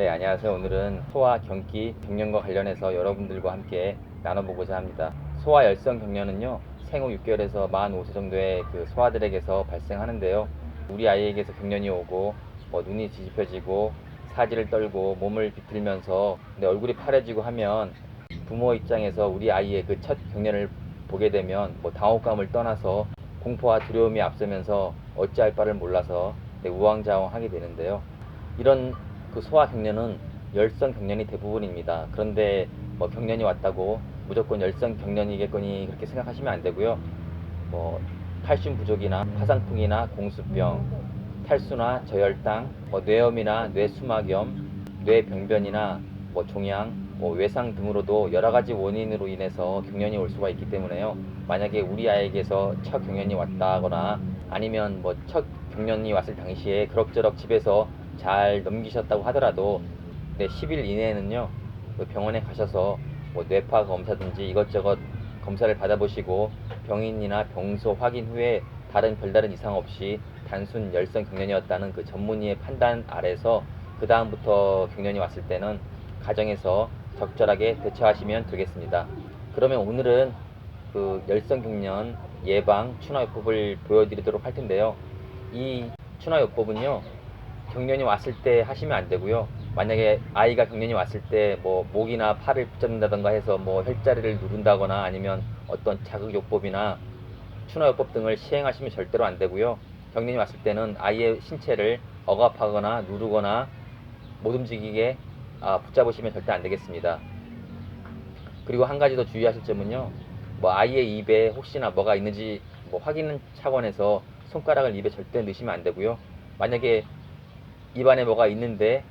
네, 안녕하세요. 오늘은 소아 경기 경련과 관련해서 여러분들과 함께 나눠보고자 합니다. 소아 열성 경련은요, 생후 6개월에서 만 5세 정도의 그 소아들에게서 발생하는데요. 우리 아이에게서 경련이 오고, 뭐 눈이 뒤집혀지고, 사지를 떨고, 몸을 비틀면서 내 얼굴이 파래지고 하면 부모 입장에서 우리 아이의 그 첫 경련을 보게 되면 뭐 당혹감을 떠나서 공포와 두려움이 앞서면서 어찌할 바를 몰라서 네, 우왕좌왕하게 되는데요. 이런 그 소아 경련은 열성 경련이 대부분입니다. 그런데 뭐 경련이 왔다고 무조건 열성 경련이겠거니 그렇게 생각하시면 안 되고요. 뭐 칼슘 부족이나 화상풍이나 공수병, 탈수나 저혈당, 뭐 뇌염이나 뇌수막염, 뇌병변이나 뭐 종양, 뭐 외상 등으로도 여러 가지 원인으로 인해서 경련이 올 수가 있기 때문에요. 만약에 우리 아이에게서 첫 경련이 왔다거나 아니면 뭐 첫 경련이 왔을 당시에 그럭저럭 집에서 잘 넘기셨다고 하더라도 네, 10일 이내에는요 그 병원에 가셔서 뭐 뇌파 검사든지 이것저것 검사를 받아보시고 병인이나 병소 확인 후에 다른 별다른 이상 없이 단순 열성 경련이었다는 그 전문의의 판단 아래서 그 다음부터 경련이 왔을 때는 가정에서 적절하게 대처하시면 되겠습니다. 그러면 오늘은 그 열성 경련 예방 추나요법을 보여드리도록 할 텐데요. 이 추나요법은요 경련이 왔을 때 하시면 안 되고요. 만약에 아이가 경련이 왔을 때 뭐 목이나 팔을 붙잡는다던가 해서 뭐 혈자리를 누른다거나 아니면 어떤 자극요법이나 추나요법 등을 시행하시면 절대로 안 되고요. 경련이 왔을 때는 아이의 신체를 억압하거나 누르거나 못 움직이게 아, 붙잡으시면 절대 안 되겠습니다. 그리고 한 가지 더 주의하실 점은요. 뭐 아이의 입에 혹시나 뭐가 있는지 뭐 확인 차원에서 손가락을 입에 절대 넣으시면 안 되고요. 만약에 입안에 뭐가 있는데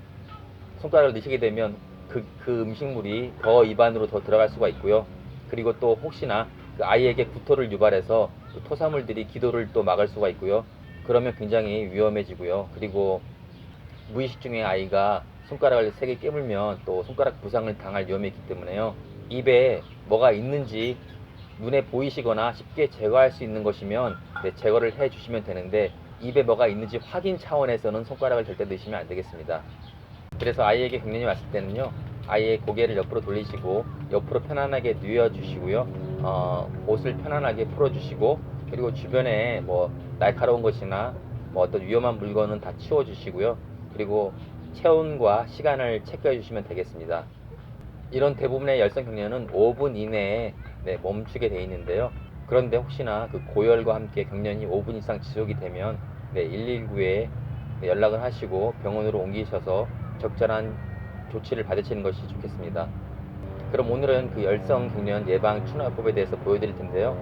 손가락을 넣으시게 되면 그, 그 음식물이 더 입안으로 더 들어갈 수가 있고요. 그리고 또 혹시나 그 아이에게 구토를 유발해서 그 토사물들이 기도를 또 막을 수가 있고요. 그러면 굉장히 위험해지고요. 그리고 무의식 중에 아이가 손가락을 세게 깨물면 또 손가락 부상을 당할 위험이 있기 때문에요. 입에 뭐가 있는지 눈에 보이시거나 쉽게 제거할 수 있는 것이면 네, 제거를 해 주시면 되는데 입에 뭐가 있는지 확인 차원에서는 손가락을 절대 넣으시면 안 되겠습니다. 그래서 아이에게 경련이 왔을 때는요, 아이의 고개를 옆으로 돌리시고 옆으로 편안하게 누워 주시고요, 어, 옷을 편안하게 풀어 주시고 그리고 주변에 뭐 날카로운 것이나 뭐 어떤 위험한 물건은 다 치워 주시고요, 그리고 체온과 시간을 체크해 주시면 되겠습니다. 이런 대부분의 열성 경련은 5분 이내에 네, 멈추게 되어 있는데요. 그런데 혹시나 그 고열과 함께 경련이 5분 이상 지속이 되면 네, 119에 연락을 하시고 병원으로 옮기셔서 적절한 조치를 받으시는 것이 좋겠습니다. 그럼 오늘은 그 열성 경련 예방 추나요법에 대해서 보여드릴 텐데요.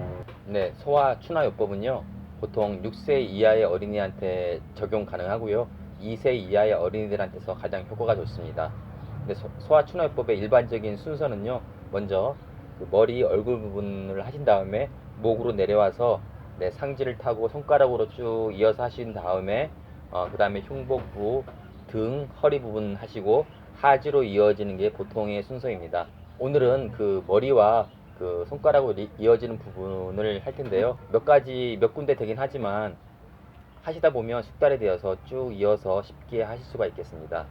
네, 소아 추나요법은요, 보통 6세 이하의 어린이한테 적용 가능하고요. 2세 이하의 어린이들한테서 가장 효과가 좋습니다. 근데 소- 소아 추나요법의 일반적인 순서는요, 먼저 그 머리, 얼굴 부분을 하신 다음에 목으로 내려와서 네, 상지를 타고 손가락으로 쭉 이어서 하신 다음에 어, 그 다음에 흉복부, 등, 허리 부분 하시고 하지로 이어지는 게 보통의 순서입니다. 오늘은 그 머리와 그 손가락으로 이- 이어지는 부분을 할 텐데요. 몇 가지, 몇 군데 되긴 하지만 하시다 보면 숙달이 되어서 쭉 이어서 쉽게 하실 수가 있겠습니다.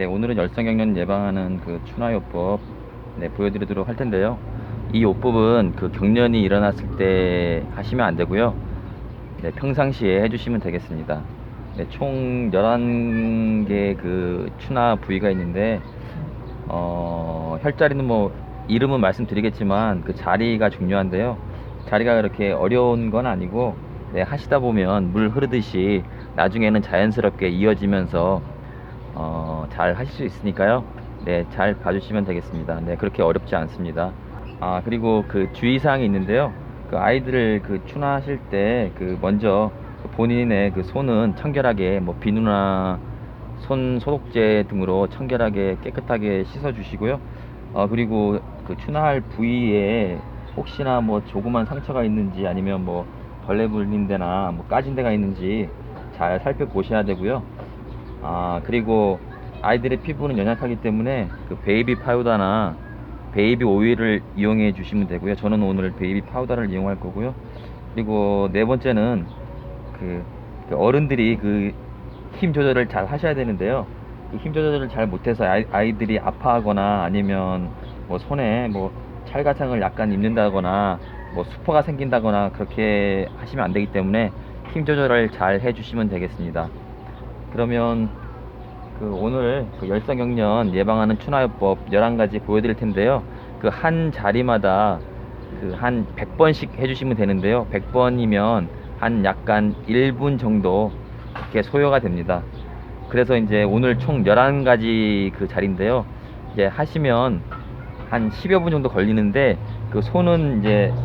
네, 오늘은 열성경련 예방하는 그 추나요법 네, 보여드리도록 할 텐데요. 이 요법은 그 경련이 일어났을 때 하시면 안 되고요. 네, 평상시에 해주시면 되겠습니다. 네, 총 11개 그 추나 부위가 있는데, 어, 혈자리는 뭐, 이름은 말씀드리겠지만, 그 자리가 중요한데요. 자리가 그렇게 어려운 건 아니고, 네, 하시다 보면 물 흐르듯이 나중에는 자연스럽게 이어지면서, 어, 잘 하실 수 있으니까요. 네, 잘 봐주시면 되겠습니다. 네, 그렇게 어렵지 않습니다. 아, 그리고 그 주의사항이 있는데요. 그 아이들을 그 추나하실 때 그 먼저 그 본인의 그 손은 청결하게 뭐 비누나 손 소독제 등으로 청결하게 깨끗하게 씻어 주시고요. 어, 그리고 그 추나할 부위에 혹시나 뭐 조그만 상처가 있는지 아니면 뭐 벌레 물린 데나 뭐 까진 데가 있는지 잘 살펴보셔야 되고요. 아, 그리고 아이들의 피부는 연약하기 때문에 그 베이비 파우더나 베이비 오일을 이용해 주시면 되고요. 저는 오늘 베이비 파우더를 이용할 거고요. 그리고 네 번째는 그, 그 어른들이 그 힘 조절을 잘 하셔야 되는데요. 그 힘 조절을 잘 못해서 아이, 아이들이 아파하거나 아니면 뭐 손에 뭐 찰가창을 약간 입는다거나 뭐 수포가 생긴다거나 그렇게 하시면 안 되기 때문에 힘 조절을 잘 해주시면 되겠습니다. 그러면 그 오늘 그 열성경련 예방하는 추나요법 11가지 보여드릴 텐데요. 그 한 자리마다 그 한 100번씩 해주시면 되는데요. 100번이면 한 약간 1분 정도 이렇게 소요가 됩니다. 그래서 이제 오늘 총 11가지 그 자리인데요. 이제 하시면 한 10여 분 정도 걸리는데 그 손은 이제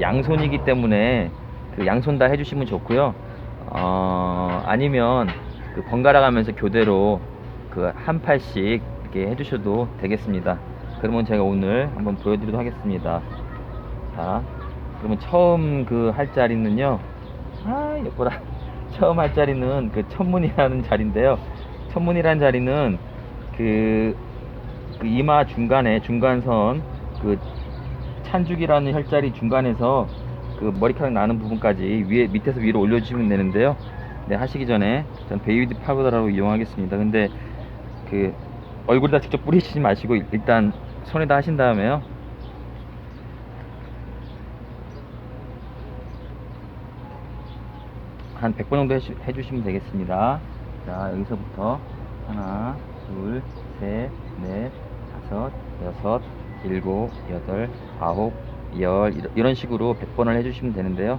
양손이기 때문에 그 양손 다 해주시면 좋고요. 어, 아니면 그 번갈아 가면서 교대로 그 한 팔씩 이렇게 해주셔도 되겠습니다. 그러면 제가 오늘 한번 보여드리도록 하겠습니다. 자, 그러면 처음 그 할 자리는요. 아, 예뻐라. 처음 할 자리는 그 천문이라는 자리인데요. 천문이라는 자리는 그, 그 이마 중간에 중간선 그 찬죽이라는 혈자리 중간에서 그 머리카락 나는 부분까지 위에 밑에서 위로 올려주시면 되는데요. 네 하시기 전에 전 베이비 파우더라고 이용하겠습니다. 근데 그 얼굴에다 직접 뿌리시지 마시고 일단 손에다 하신 다음에요. 한 100번 정도 해주, 해주시면 되겠습니다. 자, 여기서부터 하나, 둘, 셋, 넷, 다섯, 여섯, 일곱, 여덟, 아홉, 열 이런 식으로 100번을 해주시면 되는데요.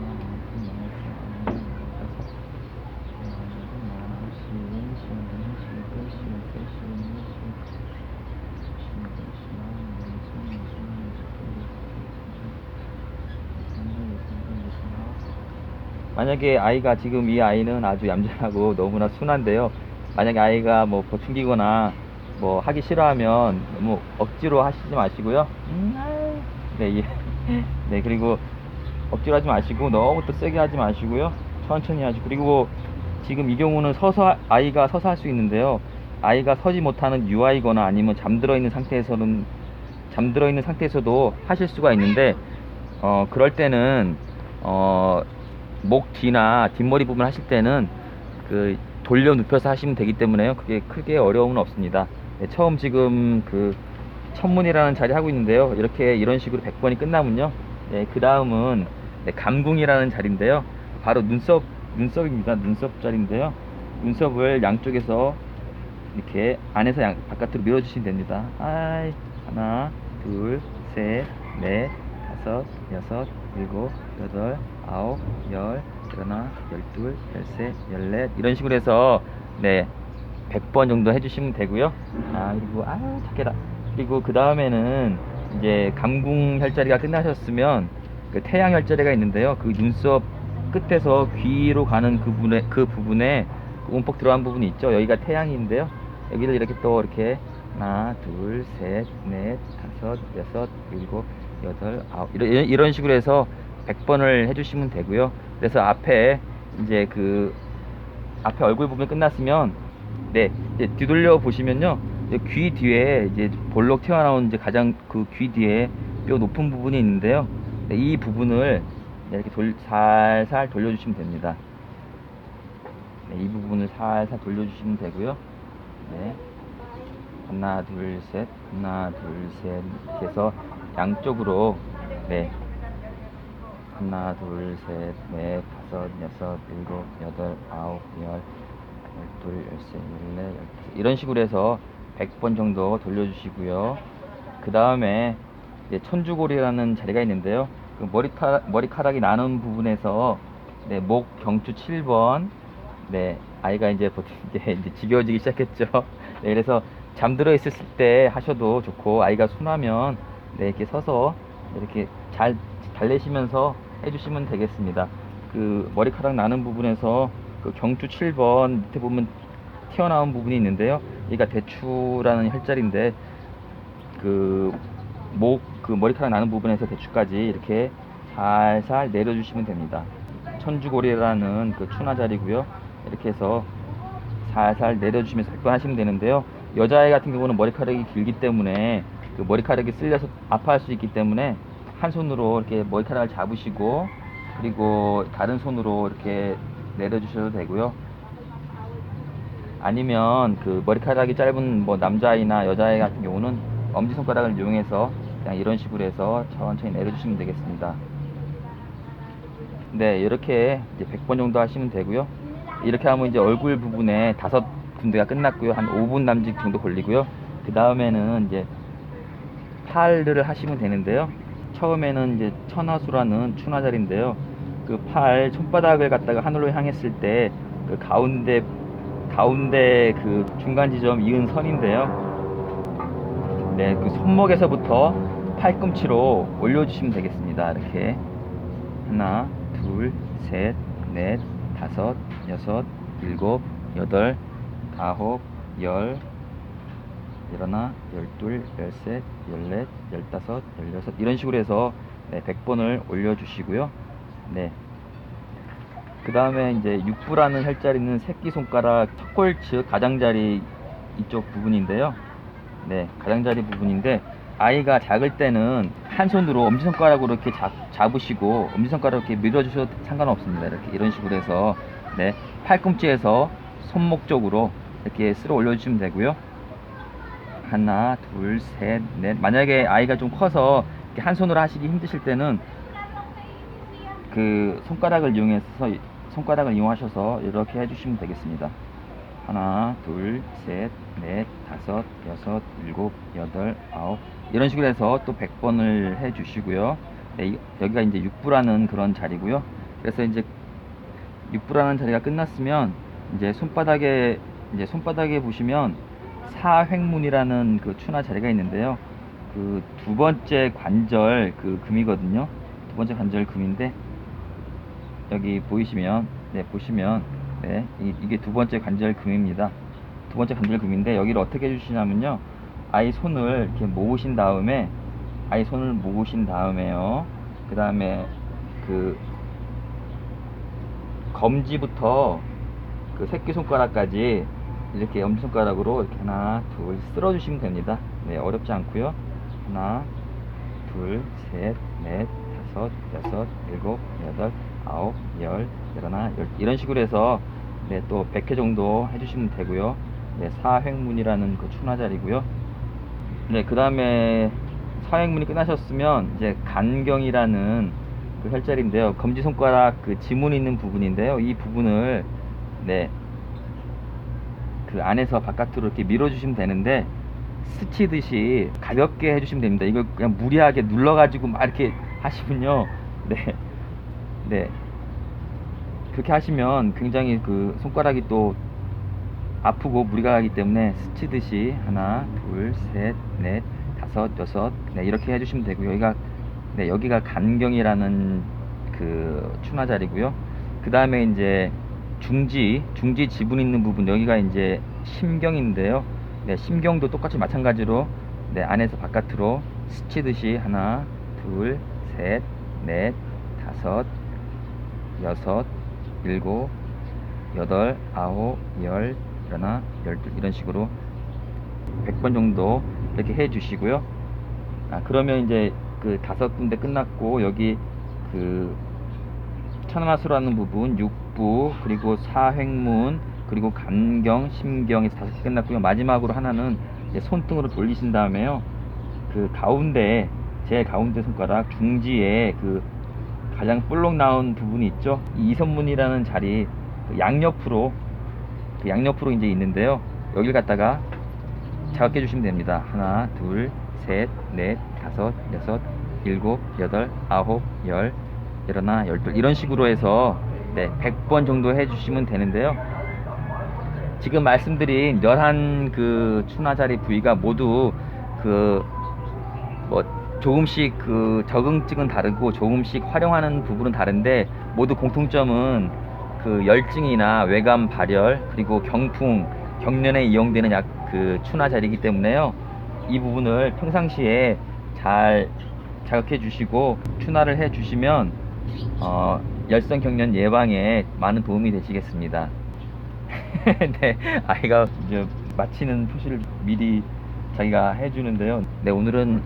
만약에 아이가 지금 이 아이는 아주 얌전하고 너무나 순한데요. 만약에 아이가 뭐 버충기거나 뭐 하기 싫어하면 너무 억지로 하시지 마시고요. 네, 이- 네 그리고 억지로 하지 마시고 너무 또 세게 하지 마시고요. 천천히 하시고 그리고 지금 이 경우는 서서 하- 아이가 서서 할 수 있는데요. 아이가 서지 못하는 유아이거나 아니면 잠들어 있는 상태에서는 잠들어 있는 상태에서도 하실 수가 있는데 어 그럴 때는 어 목 뒤나 뒷머리 부분 하실 때는 그 돌려 눕혀서 하시면 되기 때문에요. 그게 크게 어려움은 없습니다. 네, 처음 지금 그 천문이라는 자리 하고 있는데요. 이렇게 이런 식으로 100번이 끝나면요. 네, 그 다음은 네, 감궁이라는 자리인데요. 바로 눈썹 눈썹입니다. 눈썹 자리인데요. 눈썹을 양쪽에서 이렇게 안에서 양, 바깥으로 밀어주시면 됩니다. 아이, 하나, 둘, 셋, 넷, 다섯, 여섯, 일곱, 여덟, 아홉, 열, 열하나, 열둘, 열셋, 열넷 이런 식으로 해서 네 100번 정도 해주시면 되고요. 아 그리고 아유 착해라. 그리고 그 다음에는 이제 감궁 혈자리가 끝나셨으면 그 태양 혈자리가 있는데요. 그 눈썹 끝에서 귀로 가는 그 부분에 그 부분에 움푹 들어간 부분이 있죠. 여기가 태양인데요. 여기를 이렇게 또 이렇게 하나, 둘, 셋, 넷, 다섯, 여섯, 일곱, 여덟, 이런 이런 식으로 해서 100번을 해주시면 되고요. 그래서 앞에 이제 그 앞에 얼굴 부분 끝났으면 네 뒤돌려 보시면요 귀 뒤에 이제 볼록 튀어나온 이제 가장 그 귀 뒤에 뼈 높은 부분이 있는데요. 네, 이 부분을 네, 이렇게 돌, 살살 돌려주시면 됩니다. 네, 이 부분을 살살 돌려주시면 되고요. 네. 하나, 둘, 셋, 하나, 둘, 셋, 이렇게 해서 양쪽으로, 네. 하나, 둘, 셋, 넷, 다섯, 여섯, 일곱, 여덟, 아홉, 열, 열둘, 열셋, 열넷, 열다섯. 이런 식으로 해서 100번 정도 돌려주시고요. 그 다음에 천주골이라는 자리가 있는데요. 그 머리카락, 머리카락이 나는 부분에서 네, 목 경추 7번 네, 아이가 이제 보통 이제, 이제 지겨워지기 시작했죠. 네, 그래서 잠들어 있을 때 하셔도 좋고 아이가 순하면 네, 이렇게 서서 이렇게 잘 달래시면서 해주시면 되겠습니다. 그 머리카락 나는 부분에서 그 경추 7번 밑에 보면 튀어나온 부분이 있는데요. 여기가 대추라는 혈자리인데 그 목 그 머리카락 나는 부분에서 대추까지 이렇게 살살 내려주시면 됩니다. 천주고리라는 그 추나 자리고요. 이렇게 해서 살살 내려주시면서 백번하시면 되는데요. 여자애 같은 경우는 머리카락이 길기 때문에 그 머리카락이 쓸려서 아파할 수 있기 때문에 한 손으로 이렇게 머리카락을 잡으시고 그리고 다른 손으로 이렇게 내려주셔도 되고요. 아니면 그 머리카락이 짧은 뭐 남자아이나 여자아이 같은 경우는 엄지손가락을 이용해서 그냥 이런 식으로 해서 천천히 내려주시면 되겠습니다. 네, 이렇게 이제 100번 정도 하시면 되고요. 이렇게 하면 이제 얼굴 부분에 다섯 군데가 끝났고요. 한 5분 남짓 정도 걸리고요. 그 다음에는 이제 팔을 하시면 되는데요. 처음에는 이제 천하수라는 추나자리인데요. 그 팔 손바닥을 갖다가 하늘로 향했을 때 그 가운데 가운데 그 중간 지점 이은 선인데요. 네, 그 손목에서부터 팔꿈치로 올려주시면 되겠습니다. 이렇게 하나, 둘, 셋, 넷, 다섯, 여섯, 일곱, 여덟, 아홉, 열, 열하나, 열둘, 열셋, 열넷, 열다섯, 열여섯 이런 식으로 해서 네, 100번을 올려주시고요. 네. 그 다음에 이제 육부라는 혈자리는 새끼손가락 첫골측 가장자리 이쪽 부분인데요. 네, 가장자리 부분인데 아이가 작을 때는 한 손으로 엄지손가락으로 이렇게 잡, 잡으시고 엄지손가락 이렇게 밀어주셔도 상관없습니다. 이렇게 이런 식으로 해서 네, 팔꿈치에서 손목 쪽으로 이렇게 쓸어 올려주시면 되고요. 하나, 둘, 셋, 넷. 만약에 아이가 좀 커서 한 손으로 하시기 힘드실 때는 그 손가락을 이용해서 손가락을 이용하셔서 이렇게 해주시면 되겠습니다. 하나, 둘, 셋, 넷, 다섯, 여섯, 일곱, 여덟, 아홉 이런 식으로 해서 또 100번을 해주시고요. 네, 이- 여기가 이제 육부라는 그런 자리고요. 그래서 이제 육부라는 자리가 끝났으면 이제 손바닥에 이제 손바닥에 보시면 사횡문이라는 그 추나 자리가 있는데요. 그 두 번째 관절 그 금이거든요. 두 번째 관절 금인데 여기 보이시면 네 보시면 네 이, 이게 두 번째 관절 금입니다. 두 번째 관절 금인데 여기를 어떻게 해주시냐면요. 아이 손을 이렇게 모으신 다음에 아이 손을 모으신 다음에요. 그 다음에 그 검지부터 그 새끼 손가락까지 이렇게 엄지 손가락으로 이렇게 하나 둘 쓸어 주시면 됩니다. 네 어렵지 않고요. 하나 둘셋넷 다섯 여섯 일곱 여덟 아홉 열 열하나 열 이런 식으로 해서 네 또 100회 정도 해주시면 되고요. 네 사횡문이라는 그 추나 자리고요. 네, 그 다음에 사행문이 끝나셨으면 이제 간경이라는 그 혈자리인데요. 검지 손가락 그 지문 있는 부분인데요. 이 부분을 네, 그 안에서 바깥으로 이렇게 밀어주시면 되는데 스치듯이 가볍게 해주시면 됩니다. 이걸 그냥 무리하게 눌러가지고 막 이렇게 하시면요. 네, 네. 그렇게 하시면 굉장히 그 손가락이 또 아프고 무리가 가기 때문에 스치듯이 하나, 둘, 셋, 넷, 다섯, 여섯 네, 이렇게 해주시면 되고요. 여기가 네, 여기가 간경이라는 그 추나 자리고요. 그 다음에 이제 중지, 중지 지분 있는 부분 여기가 이제 심경인데요. 네, 심경도 똑같이 마찬가지로 네, 안에서 바깥으로 스치듯이 하나, 둘, 셋, 넷, 다섯, 여섯, 일곱, 여덟, 아홉, 열, 열하나, 열둘 이런 식으로 100번 정도 이렇게 해 주시고요. 아, 그러면 이제 그 다섯 군데 끝났고 여기 그 천하수라는 부분, 육부, 그리고 사횡문, 그리고 간경, 심경에서 다섯 개 끝났고요. 마지막으로 하나는 손등으로 돌리신 다음에요. 그 가운데 제 가운데 손가락 중지에 그 가장 볼록 나온 부분이 있죠. 이 이선문이라는 자리 그 양옆으로 그 양옆으로 이제 있는데요. 여기를 갖다가 자극해 주시면 됩니다. 하나, 둘, 셋, 넷, 다섯, 여섯, 일곱, 여덟, 아홉, 열, 열하나, 열둘 이런 식으로 해서 네, 100번 정도 해 주시면 되는데요. 지금 말씀드린 11그 추나 자리 부위가 모두 그 뭐 조금씩 그 적응증은 다르고 조금씩 활용하는 부분은 다른데 모두 공통점은 그 열증이나 외감 발열 그리고 경풍 경련에 이용되는 약 그 추나 자리이기 때문에요. 이 부분을 평상시에 잘 자극해 주시고 추나를 해 주시면 어, 열성 경련 예방에 많은 도움이 되시겠습니다. 네, 아이가 이제 마치는 표시를 미리 자기가 해주는데요. 네, 오늘은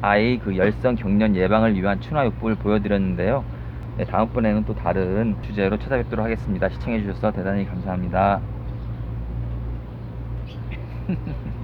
아이 그 열성 경련 예방을 위한 추나요법을 보여드렸는데요. 네, 다음번에는 또 다른 주제로 찾아뵙도록 하겠습니다. 시청해주셔서 대단히 감사합니다.